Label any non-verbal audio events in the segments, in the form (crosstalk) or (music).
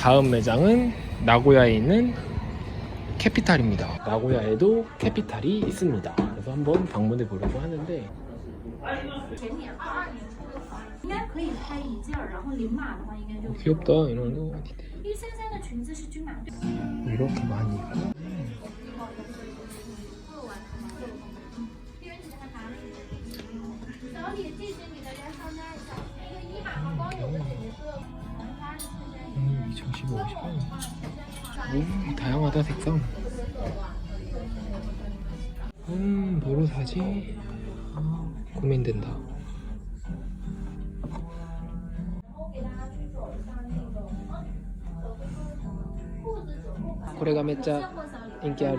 다음 매장은 나고야에 있는 캐피탈입니다. 나고야에도 캐피탈이 있습니다. 그래서 한번 방문해 보려고 하는데 어, 귀엽다 이런 거 이렇게 많이 입고 음. 2,010, 50원 오 다양하다 색상. 음 뭐로 사지? 고민된다. 고래가 맺자 인기 아리.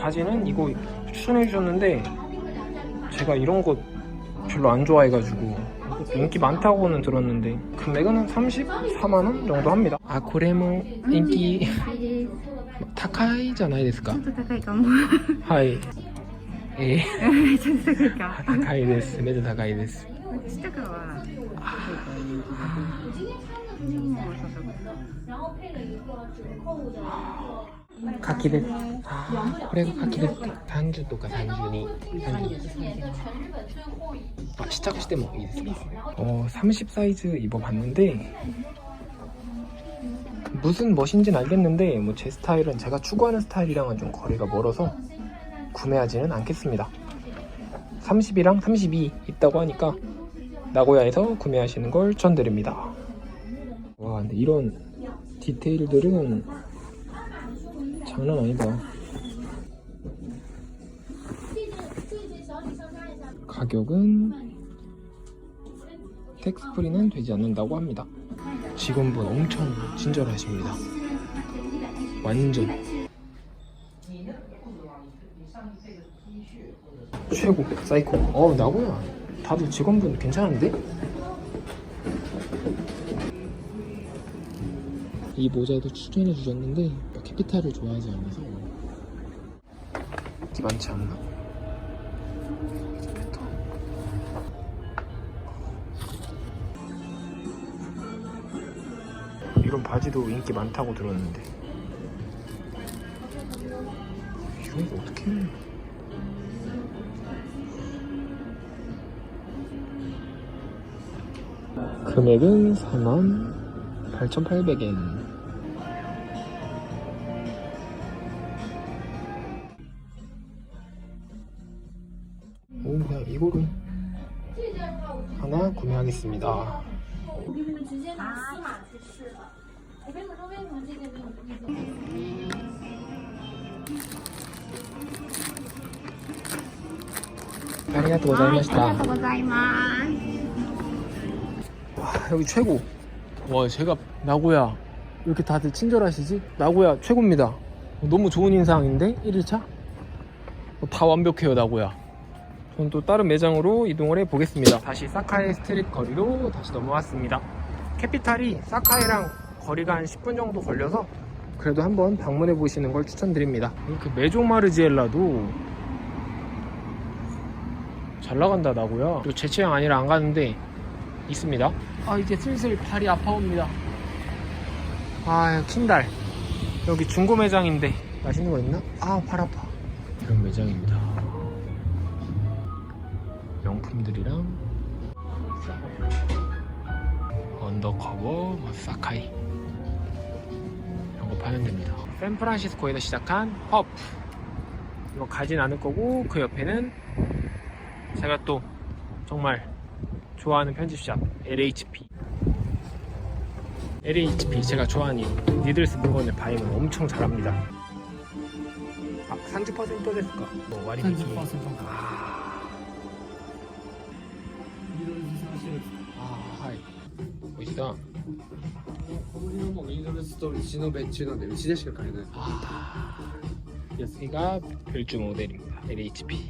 바지는 이거 추천해 주셨는데 제가 이런 거 별로 안 좋아해가지고 이것도 인기 많다고는 들었는데 금액은 한 34만 원 정도 합니다. 아, 고래모 인기 高いじゃないですかちょっと高いかも。はい。えめっちゃ高いか。ー、高いです。めっちゃ高いです。私とかは結 構人気で。でもそうそう然后配了一个折扣的一个。柿です。あーこれが柿ですか。30とか32。32是年的全日本最后一 아, 시작してもいいですか? 어, 30 사이즈 입어봤는데 무슨 멋인지는 알겠는데 뭐 제 스타일은 제가 추구하는 스타일이랑은 좀 거리가 멀어서 구매하지는 않겠습니다. 30이랑 32 있다고 하니까 나고야에서 구매하시는 걸 추천드립니다. 와, 근데 이런 디테일들은 장난 아니다. 가격은 텍스프리는 되지 않는다고 합니다. 직원분 엄청 친절하십니다. 완전 최고 사이코. 어 나고야. 다들 직원분 괜찮은데? 이 모자도 추천해 주셨는데 캐피탈을 좋아하지 않아서 많지 않나? 이런 바지도 인기 많다고 들었는데 이런 거 어떻게 해? 금액은 4만 8,800엔 아리가또 고자이마시타 ございます。 와 여기 최고 와 제가 나고야 이렇게 다들 친절하시지? 나고야 최고입니다 너무 좋은 인상인데 1일차? 다 완벽해요 나고야 전 또 다른 매장으로 이동을 해 보겠습니다 다시 사카이 스트릿 거리로 다시 넘어왔습니다 캐피탈이 사카이랑 거리가 한 10분 정도 걸려서 그래도 한번 방문해 보시는 걸 추천드립니다 그 메종 마르지엘라도 잘 나간다 나고야 제 취향 아니라 안 가는데 있습니다. 아 이제 슬슬 발이 아파옵니다. 아 킨달 여기 중고 매장인데 맛있는 거 있나? 아 발 아파. 이런 매장입니다. 명품들이랑 언더커버, 뭐 사카이 이런 거 파면 됩니다. 샌프란시스코에서 시작한 허프 이거 가진 않을 거고 그 옆에는 제가 또 정말 좋아하는 편집샵 LHP LHP 제가 좋아하는 이유 니들스 물건을 바이면 엄청 잘합니다 아 30% 됐을까? 뭐割引 아... 아...はい美味しいだこの辺はもうインドレスとうちの別注なんでうちでしか買えないあ安いが별주모델입니다 LHP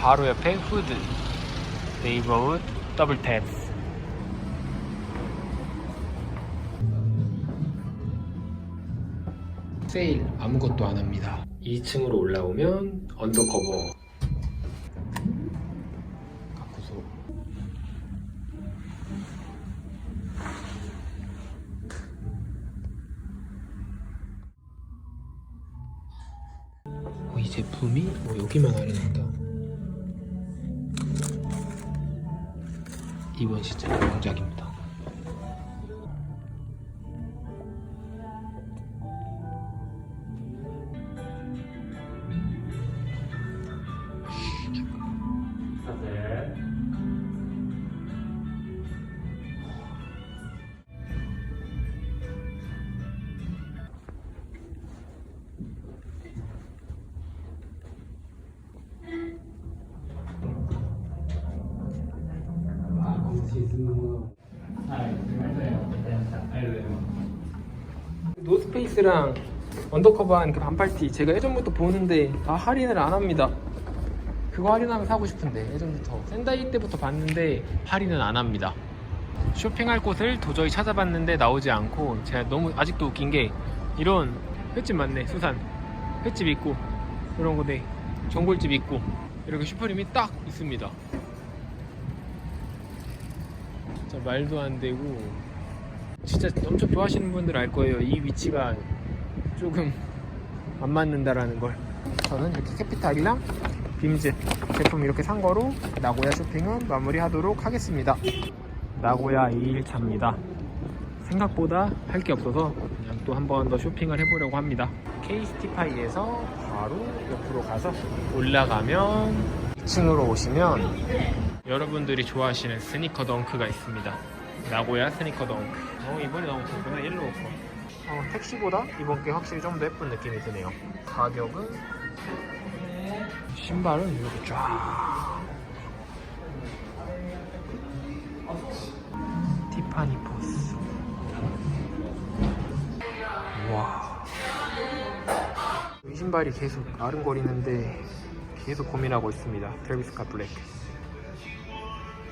바로 옆에 후드 네이버후드 더블 탭스. 세일 아무것도 안 합니다. 2층으로 올라오면 언더커버 가쿠소 어, 이 제품이 뭐 여기만 할인한다. 이번 시즌 명작입니다. 노스페이스랑 언더커버한 그 반팔티 제가 예전부터 보는데 다 할인을 안 합니다. 그거 할인하면 사고 싶은데 예전부터 샌다이 때부터 봤는데 할인은 안 합니다. 쇼핑할 곳을 도저히 찾아봤는데 나오지 않고 제가 너무 아직도 웃긴 게 이런 횟집 맞네 수산 횟집 있고 이런 거네 전골집 있고 이렇게 슈퍼림이 딱 있습니다. 진짜 말도 안 되고 진짜 엄청 좋아하시는 분들 알 거예요. 이 위치가 조금 안 맞는다라는 걸. 저는 이렇게 캐피탈이랑 빔즈 제품 이렇게 산 거로 나고야 쇼핑은 마무리하도록 하겠습니다. 나고야 2일차입니다. 생각보다 할 게 없어서 그냥 또 한 번 더 쇼핑을 해보려고 합니다. 케이스티파이에서 바로 옆으로 가서 올라가면 2층으로 오시면 여러분들이 좋아하시는 스니커 덩크가 있습니다. 나고야 스니커 덩크. 어, 이번에 너무 좋구나. 일로 오고. 어, 택시보다 이번 게 확실히 좀 더 예쁜 느낌이 드네요. 가격은 신발은 이렇게 쫙. 티파니 포스. 와. 이 신발이 계속 아른거리는데 계속 고민하고 있습니다. 트래비스 카 블랙.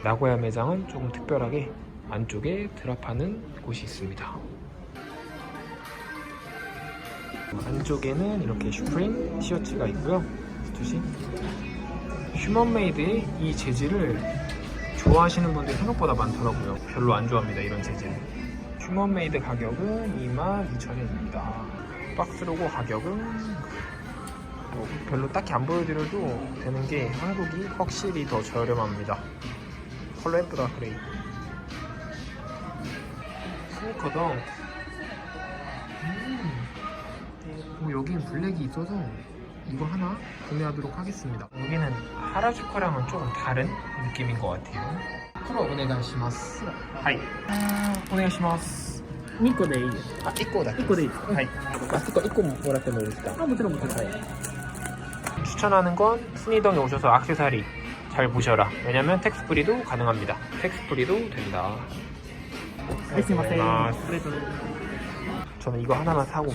나고야 매장은 조금 특별하게 안쪽에 드랍하는 곳이 있습니다. 안쪽에는 이렇게 슈프림 티셔츠가 있고요. 스투시. 휴먼메이드의 이 재질을 좋아하시는 분들이 생각보다 많더라고요. 별로 안 좋아합니다. 이런 재질. 휴먼메이드 가격은 22,000원입니다. 박스 로고 가격은 뭐 별로 딱히 안 보여드려도 되는 게 한국이 확실히 더 저렴합니다. 컬러 예쁘다 그레이 스니커도 음. 뭐 여기는 블랙이 있어서 이거 하나 구매하도록 하겠습니다 여기는 하라주카랑은 조금 다른 느낌인 것 같아요黒お願いしますはいお願いします2個でいいです。あ、1個だけ1個でいいですかはい。あ、そっか1個もらってもいいですかあ、もちろんもちろん。はい。 추천하는 건 스니덩에 오셔서 액세서리 잘 보셔라 왜냐면 텍스프리도 가능합니다 텍스프리도 된다 아, 저는 이거 하나만 사고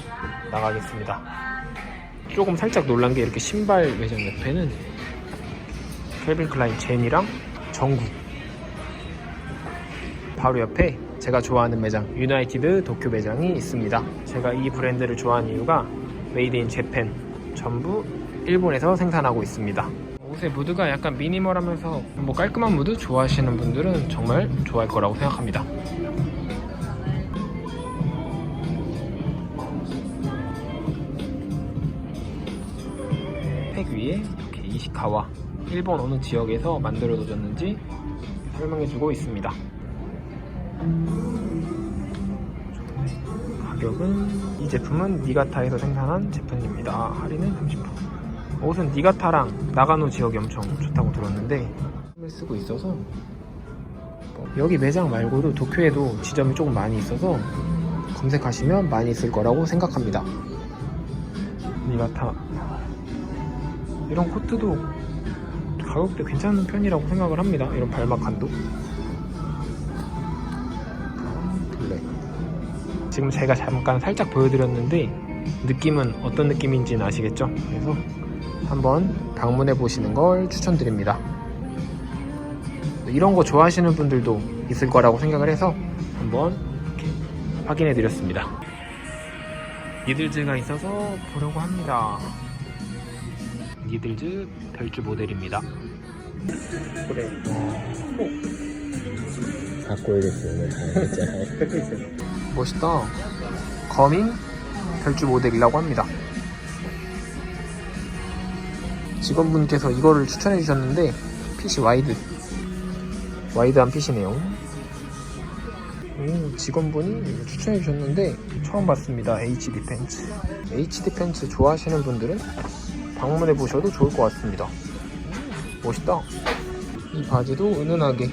나가겠습니다. 조금 살짝 놀란 게 이렇게 신발 매장 옆에는 캘빈 클라인 젠이랑 정국 바로 옆에 제가 좋아하는 매장 유나이티드 도쿄 매장이 있습니다. 제가 이 브랜드를 좋아하는 이유가 메이드 인 재팬 전부 일본에서 생산하고 있습니다. 옷의 무드가 약간 미니멀하면서 뭐 깔끔한 무드 좋아하시는 분들은 정말 좋아할 거라고 생각합니다. 이시카와 일본 어느 지역에서 만들어졌는지 설명해주고 있습니다. 가격은 이 제품은 니가타에서 생산한 제품입니다. 할인은 30%. 옷은 니가타랑 나가노 지역이 엄청 좋다고 들었는데 을 쓰고 있어서 뭐 여기 매장 말고도 도쿄에도 지점이 조금 많이 있어서 검색하시면 많이 있을 거라고 생각합니다. 니가타 이런 코트도 가격대 괜찮은 편이라고 생각을 합니다. 이런 발막한도 지금 제가 잠깐 살짝 보여드렸는데 느낌은 어떤 느낌인지는 아시겠죠? 그래서 한번 방문해 보시는 걸 추천드립니다. 이런 거 좋아하시는 분들도 있을 거라고 생각을 해서 한번 확인해 드렸습니다. 니들즈가 있어서 보려고 합니다. 니들즈 별주 모델입니다. 그래. 갖고 오겠어요. (laughs) 멋있다. 거밍 별주 모델이라고 합니다. 직원분께서 이거를 추천해 주셨는데 핏이 와이드. 와이드한 핏이네요. 오, 직원분이 이거 추천해 주셨는데 처음 봤습니다. HD 팬츠. HD 팬츠 좋아하시는 분들은 방문해 보셔도 좋을 것 같습니다. 오, 멋있다. 이 바지도 은은하게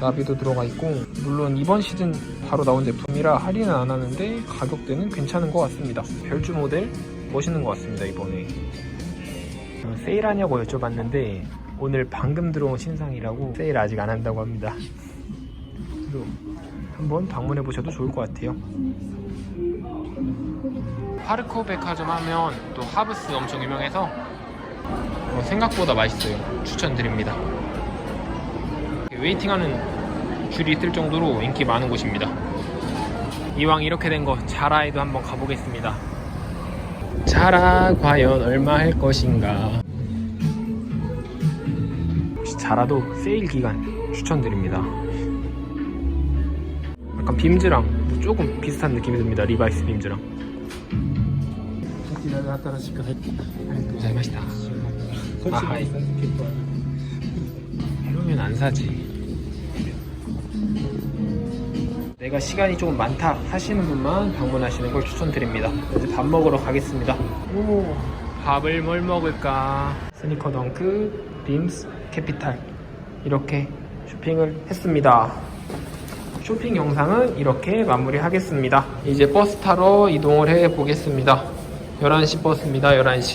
나비도 들어가 있고 물론 이번 시즌 바로 나온 제품이라 할인은 안 하는데 가격대는 괜찮은 것 같습니다 별주 모델 멋있는 것 같습니다 이번에 어, 세일하냐고 여쭤봤는데 오늘 방금 들어온 신상이라고 세일 아직 안 한다고 합니다 한번 방문해 보셔도 좋을 것 같아요 파르코 백화점 하면 또 하브스 엄청 유명해서 어, 생각보다 맛있어요 추천드립니다 웨이팅하는 줄이 있을 정도로 인기 많은 곳입니다. 이왕 이렇게 된 거 자라에도 한번 가보겠습니다. 자라 과연 얼마 할 것인가? 자라도 세일 기간 추천드립니다. 약간 빔즈랑 조금 비슷한 느낌이 듭니다. 리바이스 빔즈랑. こちらで新しく入ってありがとうございました。こちらあはい結構 이러면 안 사지. 내가 시간이 조금 많다 하시는 분만 방문하시는 걸 추천드립니다. 이제 밥 먹으러 가겠습니다. 오, 밥을 뭘 먹을까? 스니커 덩크, 빔스, 캐피탈 이렇게 쇼핑을 했습니다. 쇼핑 영상은 이렇게 마무리하겠습니다. 이제 버스 타러 이동을 해 보겠습니다. 11시 버스입니다. 11시.